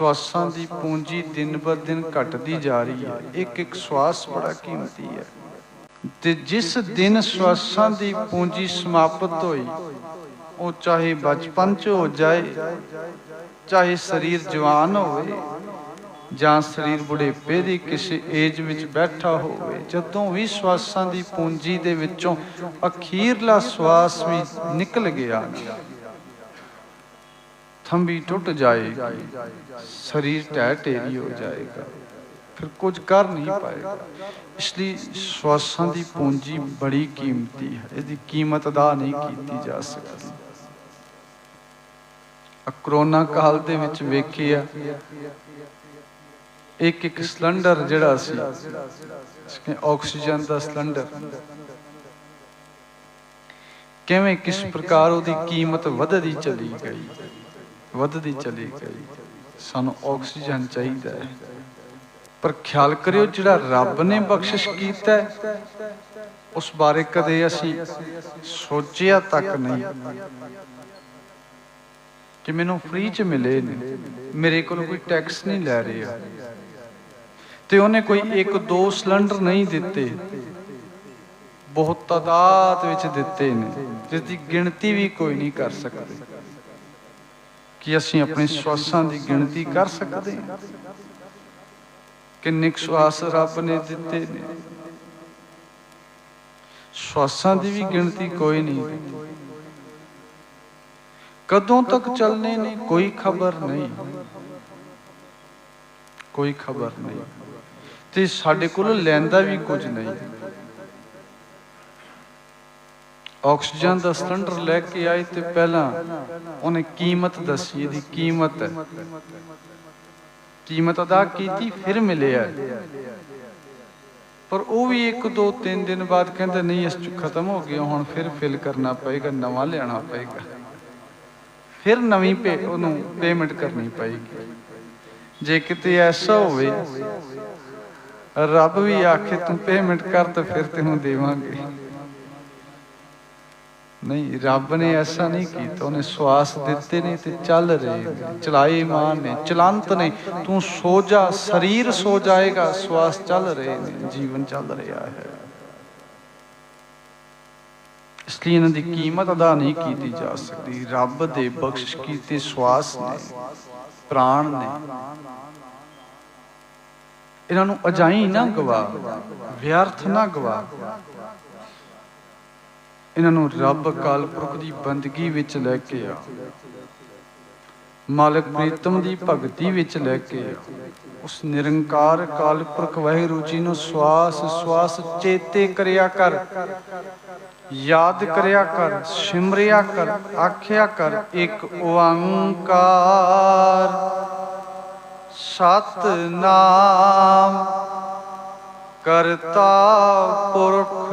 ਸਵਾਸਾਂ ਦੀ ਪੂੰਜੀ ਦਿਨ ਬਰ ਦਿਨ ਘਟਦੀ ਜਾ ਰਹੀ ਹੈ। ਇੱਕ ਇੱਕ ਸਵਾਸ ਬੜਾ ਕੀਮਤੀ ਹੈ। ਤੇ ਜਿਸ ਦਿਨ ਸਵਾਸਾਂ ਦੀ ਪੂੰਜੀ ਸਮਾਪਤ ਹੋਈ, ਉਹ ਚਾਹੇ ਬਚਪਨ ਚ ਹੋ ਜਾਏ, ਚਾਹੇ ਸਰੀਰ ਜਵਾਨ ਹੋਵੇ ਜਾਂ ਸਰੀਰ ਬੁਢੇਪੇ ਦੀ ਕਿਸੇ ਏਜ ਵਿੱਚ ਬੈਠਾ ਹੋਵੇ, ਜਦੋਂ ਵੀ ਸਵਾਸਾਂ ਦੀ ਪੂੰਜੀ ਦੇ ਵਿੱਚੋਂ ਅਖੀਰਲਾ ਸਵਾਸ ਵੀ ਨਿਕਲ ਗਿਆ ਥੰਬੀ ਟੁੱਟ ਜਾਏਗੀ, ਸਰੀਰ ਟਹਿ ਢੇਰੀ ਹੋ ਜਾਏਗਾ, ਫਿਰ ਕੁਝ ਕਰ ਨਹੀਂ ਪਾਏਗਾ। ਇਸ ਲਈ ਸਵਾਸਾਂ ਦੀ ਪੂੰਜੀ ਬੜੀ ਕੀਮਤੀ ਹੈ, ਇਹਦੀ ਕੀਮਤ ਅਦਾ ਨਹੀਂ ਕੀਤੀ ਜਾ ਸਕਦੀ। ਆ ਕਰੋਨਾ ਕਾਲ ਦੇ ਵਿੱਚ ਵੇਖਿਆ ਇੱਕ ਇੱਕ ਸਿਲੰਡਰ ਜਿਹੜਾ ਸੀ ਆਕਸੀਜਨ ਦਾ ਸਿਲੰਡਰ, ਕਿਵੇਂ ਕਿਸ ਪ੍ਰਕਾਰ ਉਹਦੀ ਕੀਮਤ ਵਧਦੀ ਚਲੀ ਗਈ। ਵੱਧਦੀ ਚਲੀ ਗਈ। ਸਾਨੂੰ ਆਕਸੀਜਨ ਚਾਹੀਦਾ ਹੈ। ਪਰ ਖਿਆਲ ਕਰਿਓ, ਜਿਹੜਾ ਰੱਬ ਨੇ ਬਖਸ਼ਿਸ਼ ਕੀਤਾ ਉਸ ਬਾਰੇ ਕਦੇ ਅਸੀਂ ਸੋਚਿਆ ਤੱਕ ਨਹੀਂ। ਕਿ ਮੈਨੂੰ ਫ੍ਰੀ ਚ ਮਿਲੇ ਨੇ। ਮੇਰੇ ਕੋਲ ਕੋਈ ਟੈਕਸ ਨਹੀਂ ਲੈ ਰਿਹਾ। ਤੇ ਉਹਨੇ ਕੋਈ ਇੱਕ ਦੋ ਸਿਲੰਡਰ ਨਹੀਂ ਦਿੱਤੇ। ਬਹੁਤ ਤਾਦਾਦ ਵਿੱਚ ਦਿੱਤੇ ਨੇ। ਜਿਸ ਦੀ ਗਿਣਤੀ ਵੀ ਕੋਈ ਨਹੀਂ ਕਰ ਸਕਦੇ। ਕਿ ਅਸੀਂ ਆਪਣੇ ਸਵਾਸਾਂ ਦੀ ਗਿਣਤੀ ਕਰ ਸਕਦੇ ਹਾਂ। ਕਿੰਨੇ ਸਵਾਸ ਰੱਬ ਨੇ ਦਿੱਤੇ ਨੇ। ਸਵਾਸਾਂ ਦੀ ਵੀ ਗਿਣਤੀ ਕੋਈ ਨਹੀਂ ਕਦੋਂ ਤੱਕ ਚੱਲਨੇ ਨੇ, ਕੋਈ ਖਬਰ ਨਹੀਂ। ਕੋਈ ਖਬਰ ਨਹੀਂ। ਤੇ ਸਾਡੇ ਕੋਲ ਲੈਂਦਾ ਵੀ ਕੁਝ ਨਹੀਂ। ਆਕਸੀਜਨ ਦਾ ਸਿਲੰਡਰ ਲੈ ਕੇ ਆਏ ਤੇ ਪਹਿਲਾਂ ਉਹਨੇ ਕੀਮਤ ਦੱਸੀ, ਇਹਦੀ ਕੀਮਤ। ਕੀਮਤ ਅਦਾ ਕੀਤੀ, ਫਿਰ ਮਿਲਿਆ। ਪਰ ਉਹ ਵੀ ਇੱਕ, ਦੋ, ਤਿੰਨ ਦਿਨ ਬਾਅਦ ਕਹਿੰਦੇ, ਨਹੀਂ, ਇਸ ਖਤਮ ਹੋ ਗਿਆ, ਹੁਣ ਫਿਰ ਫਿਲ ਕਰਨਾ ਪਏਗਾ, ਨਵਾਂ ਲਿਆਣਾ ਪਏਗਾ। ਫਿਰ ਨਵੀਂ ਪੇ, ਉਹਨੂੰ ਪੇਮੈਂਟ ਕਰਨੀ ਪਏਗੀ। ਜੇ ਕਿਤੇ ਐਸਾ ਹੋਵੇ, ਰੱਬ ਵੀ ਆਖੇ, ਤੂੰ ਪੇਮੈਂਟ ਕਰ ਤਾਂ ਫਿਰ ਤੈਨੂੰ ਦੇਵਾਂਗੇ। ਨਹੀਂ, ਰੱਬ ਨੇ ਐਸਾ ਨਹੀਂ ਕੀਤਾ, ਉਹਨੇ ਸਵਾਸ ਦਿੱਤੇ ਨੇ ਤੇ ਚੱਲ ਰਹੇ ਨੇ। ਚਲਾਏ ਮਾਨ ਨੇ, ਚਲੰਤ ਨੇ। ਤੂੰ ਸੋ ਜਾ ਸਰੀਰ ਸੋ ਜਾਏਗਾ ਸਵਾਸ ਚੱਲ ਰਹੇ ਨੇ, ਜੀਵਨ ਚੱਲ ਰਿਹਾ ਹੈ। ਇਸ ਲਈ ਇਹਨਾਂ ਦੀ ਕੀਮਤ ਅਦਾ ਨਹੀਂ ਕੀਤੀ ਜਾ ਸਕਦੀ। ਰੱਬ ਦੇ ਬਖਸ਼ ਕੀਤੇ ਸਵਾਸ ਨੇ, ਪ੍ਰਾਣ ਨੇ। ਇਹਨਾਂ ਨੂੰ ਅਜਾਈ ਨਾ ਗਵਾ, ਵਿਅਰਥ ਨਾ ਗਵਾ। ਇਹਨਾਂ ਨੂੰ ਰੱਬ ਕਾਲ ਪੁਰਖ ਦੀ ਬੰਦਗੀ ਵਿੱਚ ਲੈ ਕੇ ਆ। ਮਾਲਕ ਪ੍ਰੀਤਮ ਦੀ ਭਗਤੀ ਵਿੱਚ ਲੈ ਕੇ ਆ। ਉਸ ਨਿਰੰਕਾਰ ਅਕਾਲ ਪੁਰਖ ਵਾਹਿਗੁਰੂ ਜੀ ਨੂੰ ਸਵਾਸ ਸਵਾਸ ਚੇਤੇ ਕਰਿਆ ਕਰ। ਯਾਦ ਕਰਿਆ ਕਰ, ਸਿਮਰਿਆ ਕਰ, ਆਖਿਆ ਕਰ, ਇੱਕ ਓੰਕਾਰ। ਸਤਨਾਮ ਕਰਤਾ ਪੁਰਖ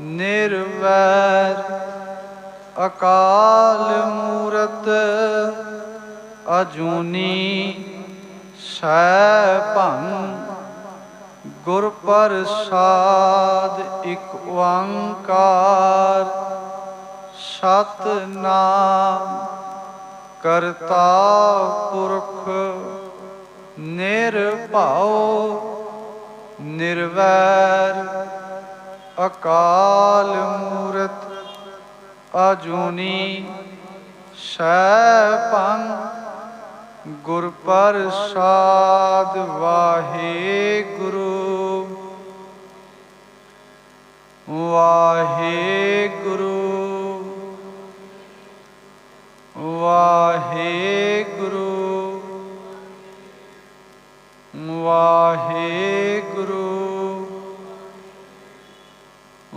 ਨਿਰਵੈਰ ਅਕਾਲ ਮੂਰਤ ਅਜੂਨੀ ਸੈਭੰ ਗੁਰ ਪ੍ਰਸਾਦ ਇਕ ਓੰਕਾਰ ਸਤਨਾਮ ਕਰਤਾ ਪੁਰਖ ਨਿਰਭਉ ਨਿਰਵੈਰ। ਅਕਾਲ ਮੂਰਤ ਅਜੂਨੀ ਸੈਭੰ ਗੁਰ ਪ੍ਰਸਾਦ ਵਾਹਿਗੁਰੂ ਵਾਹਿਗੁਰੂ ਵਾਹਿਗੁਰੂ